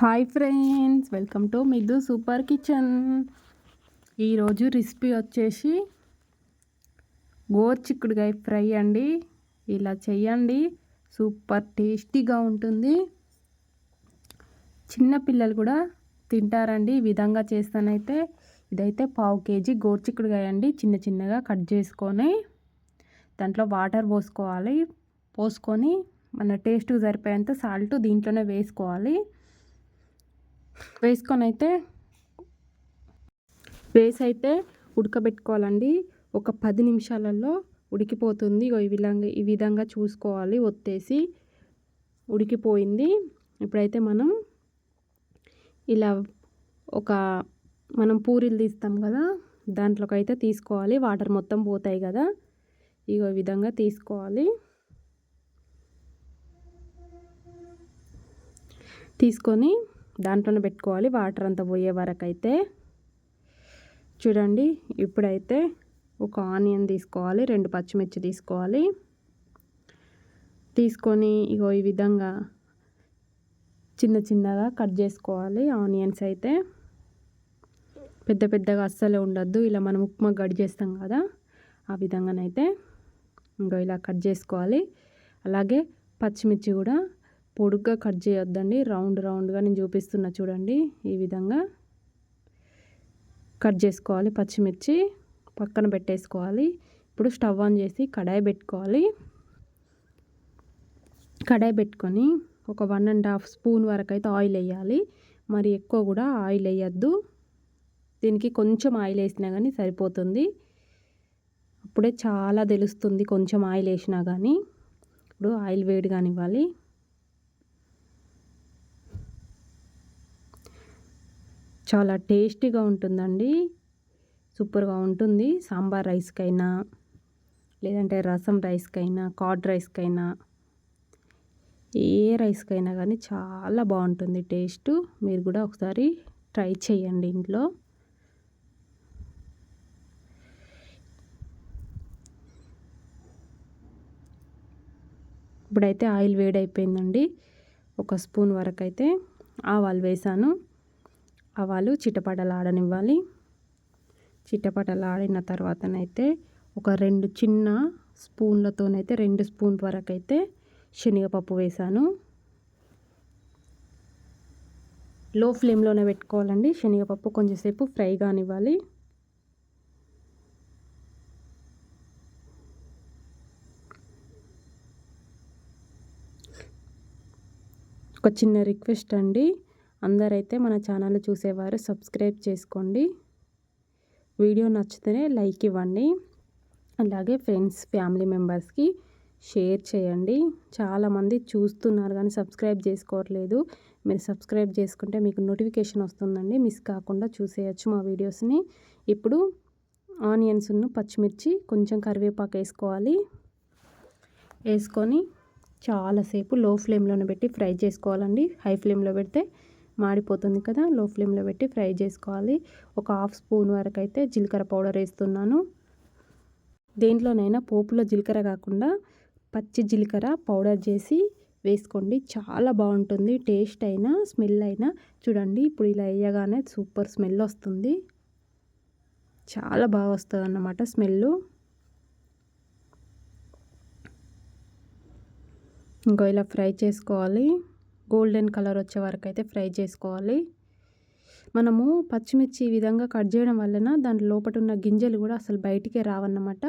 Hi friends welcome to Middu super kitchen. ఈరోజు recipe వచ్చేసి గోర్ చిక్కుడుగాయ ఫ్రై అండి. ఇలా చేయండి సూపర్ టేస్టీగా ఉంటుంది. చిన్నపిల్లలు కూడా తింటారండి ఈ విధంగా చేస్తానైతే. ఇదైతే పావు కేజీ గోర్ చిక్కుడుగాయ అండి చిన్న చిన్నగా కట్ చేసుకొని దాంట్లో వాటర్ పోసుకోవాలి. పోసుకొని మన టేస్ట్కి సరిపోయేంత సాల్ట్ దీంట్లోనే వేసుకోవాలి. వేసుకొని అయితే వేసి అయితే ఉడకబెట్టుకోవాలండి. ఒక పది నిమిషాలలో ఉడికిపోతుంది. ఈ విధంగా ఈ విధంగా చూసుకోవాలి ఒత్తేసి ఉడికిపోయింది. ఇప్పుడైతే మనం ఇలా ఒక మనం పూరీలు తీస్తాం కదా దాంట్లోకి అయితే తీసుకోవాలి. వాటర్ మొత్తం పోతాయి కదా ఇగో ఈ విధంగా తీసుకోవాలి. తీసుకొని దాంట్లోనే పెట్టుకోవాలి. వాటర్ అంతా పోయే వరకు అయితే చూడండి ఇప్పుడైతే ఒక ఆనియన్ తీసుకోవాలి రెండు పచ్చిమిర్చి తీసుకోవాలి. తీసుకొని ఇగో ఈ విధంగా చిన్న చిన్నగా కట్ చేసుకోవాలి ఆనియన్స్ అయితే. పెద్ద పెద్దగా అస్సలే ఉండద్దు ఇలా మనం ఉప్మా గడి చేస్తాం కదా ఆ విధంగానైతే ఇంకో ఇలా కట్ చేసుకోవాలి. అలాగే పచ్చిమిర్చి కూడా పొడుగ్గా కట్ చేయొద్దండి. రౌండ్ రౌండ్గా నేను చూపిస్తున్నా చూడండి. ఈ విధంగా కట్ చేసుకోవాలి పచ్చిమిర్చి పక్కన పెట్టేసుకోవాలి. ఇప్పుడు స్టవ్ ఆన్ చేసి కడాయి పెట్టుకోవాలి. కడాయి పెట్టుకొని ఒక వన్ అండ్ హాఫ్ స్పూన్ వరకు అయితే ఆయిల్ వేయాలి. మరి ఎక్కువ కూడా ఆయిల్ వేయద్దు. దీనికి కొంచెం ఆయిల్ వేసినా కానీ సరిపోతుంది. అప్పుడే చాలా తెలుస్తుంది కొంచెం ఆయిల్ వేసినా కానీ. ఇప్పుడు ఆయిల్ వేడి కానివ్వాలి చాలా టేస్టీగా ఉంటుందండి. సూపర్గా ఉంటుంది. సాంబార్ రైస్కైనా లేదంటే రసం రైస్కైనా కార్డ్ రైస్కైనా ఏ రైస్కైనా కానీ చాలా బాగుంటుంది టేస్ట్. మీరు కూడా ఒకసారి ట్రై చేయండి ఇంట్లో. ఇప్పుడైతే ఆయిల్ వేడైపోయిందండి. ఒక స్పూన్ వరకు అయితే ఆవాలు వేసాను. ఆవాలు చిటపటలాడనివ్వాలి. చిటపటలాడిన తర్వాతనైతే ఒక రెండు చిన్న స్పూన్లతోనైతే రెండు స్పూన్ వరకు అయితే శనగపప్పు వేసాను. లో ఫ్లేమ్లోనే పెట్టుకోవాలండి. శనగపప్పు కొంచెంసేపు ఫ్రై కానివ్వాలి. ఒక చిన్న రిక్వెస్ట్ అండి. అందరైతే మన ఛానల్ చూసేవారు సబ్స్క్రైబ్ చేసుకోండి. వీడియో నచ్చితేనే లైక్ ఇవ్వండి. అలాగే ఫ్రెండ్స్ ఫ్యామిలీ మెంబర్స్కి షేర్ చేయండి. చాలామంది చూస్తున్నారు కానీ సబ్స్క్రైబ్ చేసుకోవట్లేదు. మీరు సబ్స్క్రైబ్ చేసుకుంటే మీకు నోటిఫికేషన్ వస్తుందండి. మిస్ కాకుండా చూసేయచ్చు మా వీడియోస్ని. ఇప్పుడు ఆనియన్స్ను పచ్చిమిర్చి కొంచెం కరివేపాకు వేసుకోవాలి. వేసుకొని చాలాసేపు లో ఫ్లేమ్లోనే పెట్టి ఫ్రై చేసుకోవాలండి. హై ఫ్లేమ్లో పెడితే మాడిపోతుంది కదా లో ఫ్లేమ్లో పెట్టి ఫ్రై చేసుకోవాలి. ఒక హాఫ్ స్పూన్ వరకు అయితే జీలకర్ర పౌడర్ వేస్తున్నాను. దేంట్లోనైనా పోపులో జీలకర్ర కాకుండా పచ్చి జీలకర్ర పౌడర్ చేసి వేసుకోండి. చాలా బాగుంటుంది టేస్ట్ అయినా స్మెల్ అయినా. చూడండి ఇప్పుడు ఇలా వేయగానే సూపర్ స్మెల్ వస్తుంది. చాలా బాగా వస్తుంది అన్నమాట స్మెల్ ఇంకో ఇలా ఫ్రై చేసుకోవాలి. గోల్డెన్ కలర్ వచ్చే వరకు అయితే ఫ్రై చేసుకోవాలి. మనము పచ్చిమిర్చి ఈ విధంగా కట్ చేయడం వలన దాని లోపల ఉన్న గింజలు కూడా అసలు బయటికే రావన్నమాట.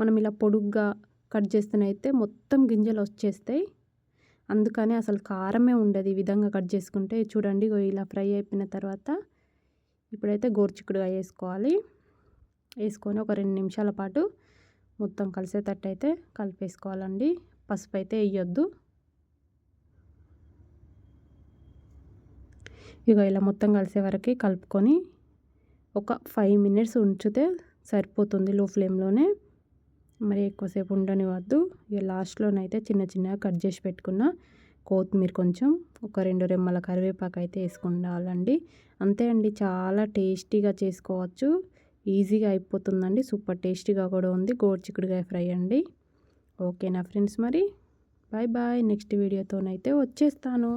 మనం ఇలా పొడుగ్గా కట్ చేస్తేనైతే మొత్తం గింజలు వచ్చేస్తాయి. అందుకని అసలు కారమే ఉండదు ఈ విధంగా కట్ చేసుకుంటే. చూడండి ఇలా ఫ్రై అయిపోయిన తర్వాత ఇప్పుడైతే గోర్చిక్కుడుగా వేసుకోవాలి. వేసుకొని ఒక రెండు నిమిషాల పాటు మొత్తం కలిసేటట్టు అయితే కలిపేసుకోవాలండి. పసుపు అయితే వేయొద్దు. ఇక ఇలా మొత్తం కలిసే వరకు కలుపుకొని ఒక ఫైవ్ మినిట్స్ ఉంచితే సరిపోతుంది లో ఫ్లేమ్లోనే మరి ఎక్కువసేపు ఉండనివద్దు ఇక లాస్ట్లోనైతే చిన్న చిన్నగా కట్ చేసి పెట్టుకున్న కొత్తిమీర కొంచెం ఒక రెండు రెమ్మల కరివేపాకు అయితే వేసుకుండాలండి. అంతే అండి చాలా టేస్టీగా చేసుకోవచ్చు. ఈజీగా అయిపోతుందండి సూపర్ టేస్టీగా కూడా ఉంది. గోడ్చిక్కుడుగా ఫ్రై అండి. ఓకేనా ఫ్రెండ్స్ మరి? Bye bye. నెక్స్ట్ వీడియోతోనైతే వచ్చేస్తాను.